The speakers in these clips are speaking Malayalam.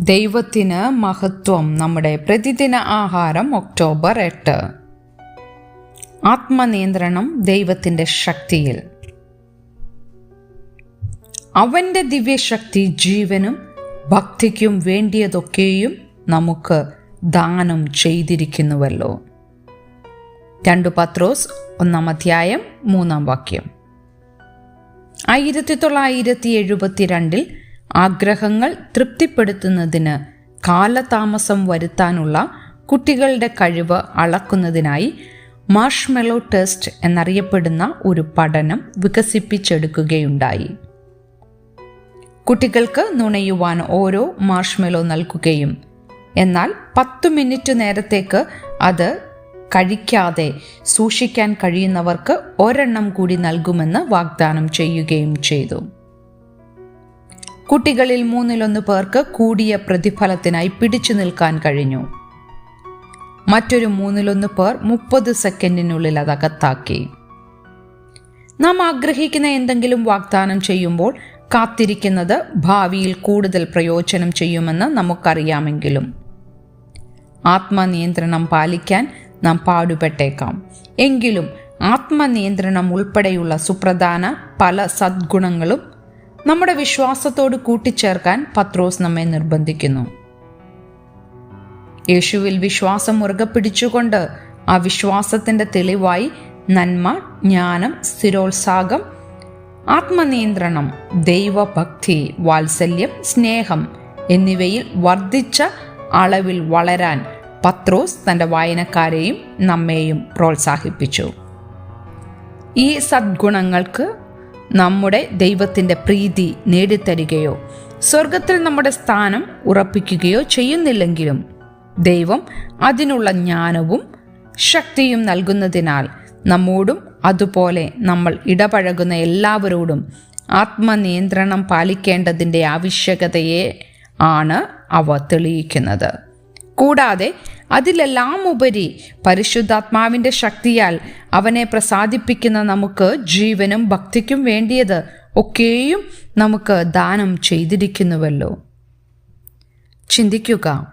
ദൈവത്തിന് മഹത്വം നമ്മുടെ പ്രതിദിന ആഹാരം ഒക്ടോബർ എട്ട്. ആത്മനിയന്ത്രണം ദൈവത്തിന്റെ ശക്തിയിൽ. അവന്റെ ദിവ്യശക്തി ജീവനും ഭക്തിക്കും വേണ്ടിയതൊക്കെയും നമുക്ക് ദാനം ചെയ്തിരിക്കുന്നുവല്ലോ. രണ്ടു പത്രോസ് ഒന്നാം അധ്യായം മൂന്നാം വാക്യം. ആയിരത്തി തൊള്ളായിരത്തി എഴുപത്തിരണ്ടിൽ ആഗ്രഹങ്ങൾ തൃപ്തിപ്പെടുത്തുന്നതിന് കാലതാമസം വരുത്താനുള്ള കുട്ടികളുടെ കഴിവ് അളക്കുന്നതിനായി മാർഷ്മെലോ ടെസ്റ്റ് എന്നറിയപ്പെടുന്ന ഒരു പഠനം വികസിപ്പിച്ചെടുക്കുകയുണ്ടായി. കുട്ടികൾക്ക് നുണയുവാൻ ഓരോ മാർഷ്മെലോ നൽകുകയും എന്നാൽ പത്ത് മിനിറ്റ് നേരത്തേക്ക് അത് കഴിക്കാതെ സൂക്ഷിക്കാൻ കഴിയുന്നവർക്ക് ഒരെണ്ണം കൂടി നൽകുമെന്ന് വാഗ്ദാനം ചെയ്യുകയും ചെയ്തു. കുട്ടികളിൽ മൂന്നിലൊന്ന് പേർക്ക് കൂടിയ പ്രതിഫലത്തിനായി പിടിച്ചു നിൽക്കാൻ കഴിഞ്ഞു. മറ്റൊരു മൂന്നിലൊന്ന് പേർ മുപ്പത് സെക്കൻഡിനുള്ളിൽ അത് അകത്താക്കി. നാം ആഗ്രഹിക്കുന്ന എന്തെങ്കിലും വാഗ്ദാനം ചെയ്യുമ്പോൾ കാത്തിരിക്കുന്നത് ഭാവിയിൽ കൂടുതൽ പ്രയോജനം ചെയ്യുമെന്ന് നമുക്കറിയാമെങ്കിലും. ആത്മനിയന്ത്രണം പാലിക്കാൻ നാം പാടുപെട്ടേക്കാം. എങ്കിലും ആത്മനിയന്ത്രണം ഉൾപ്പെടെയുള്ള സുപ്രധാന പല സദ്ഗുണങ്ങളും നമ്മുടെ വിശ്വാസത്തോട് കൂട്ടിച്ചേർക്കാൻ പത്രോസ് നമ്മെ നിർബന്ധിക്കുന്നു. യേശുവിൽ വിശ്വാസം മുറുകെ പിടിച്ചുകൊണ്ട് ആ വിശ്വാസത്തിന്റെ തെളിവായി നന്മ ജ്ഞാനം സ്ഥിരോത്സാഹം ആത്മനിയന്ത്രണം ദൈവഭക്തി വാത്സല്യം സ്നേഹം എന്നിവയിൽ വർദ്ധിച്ച അളവിൽ വളരാൻ പത്രോസ് തന്റെ വായനക്കാരെയും നമ്മെയും പ്രോത്സാഹിപ്പിച്ചു. ഈ സദ്ഗുണങ്ങൾക്ക് നമ്മുടെ ദൈവത്തിന്റെ പ്രീതി നേടിത്തരികയോ സ്വർഗത്തിൽ നമ്മുടെ സ്ഥാനം ഉറപ്പിക്കുകയോ ചെയ്യുന്നില്ലെങ്കിലും ദൈവം അതിനുള്ള ജ്ഞാനവും ശക്തിയും നൽകുന്നതിനാൽ നമ്മോടും അതുപോലെ നമ്മൾ ഇടപഴകുന്ന എല്ലാവരോടും ആത്മനിയന്ത്രണം പാലിക്കേണ്ടതിന്റെ ആവശ്യകതയെ ആണ് അവ തെളിയിക്കുന്നത്. കൂടാതെ അതിലെല്ലാം ഉപരി പരിശുദ്ധാത്മാവിന്റെ ശക്തിയാൽ അവനെ പ്രസാദിപ്പിക്കുന്ന നമുക്ക് ജീവനും ഭക്തിക്കും വേണ്ടിയത് ഒക്കെയും നമുക്ക് ദാനം ചെയ്തിരിക്കുന്നുവല്ലോ. ചിന്തിക്കുക.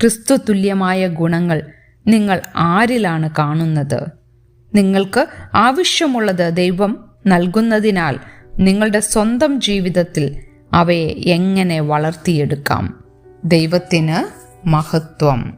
ക്രിസ്തു തുല്യമായ ഗുണങ്ങൾ നിങ്ങൾ ആരിലാണ് കാണുന്നത്? നിങ്ങൾക്ക് ആവശ്യമുള്ളത് ദൈവം നൽകുന്നതിനാൽ നിങ്ങളുടെ സ്വന്തം ജീവിതത്തിൽ അവയെ എങ്ങനെ വളർത്തിയെടുക്കാം? ദൈവത്തിന് മഹത്വം.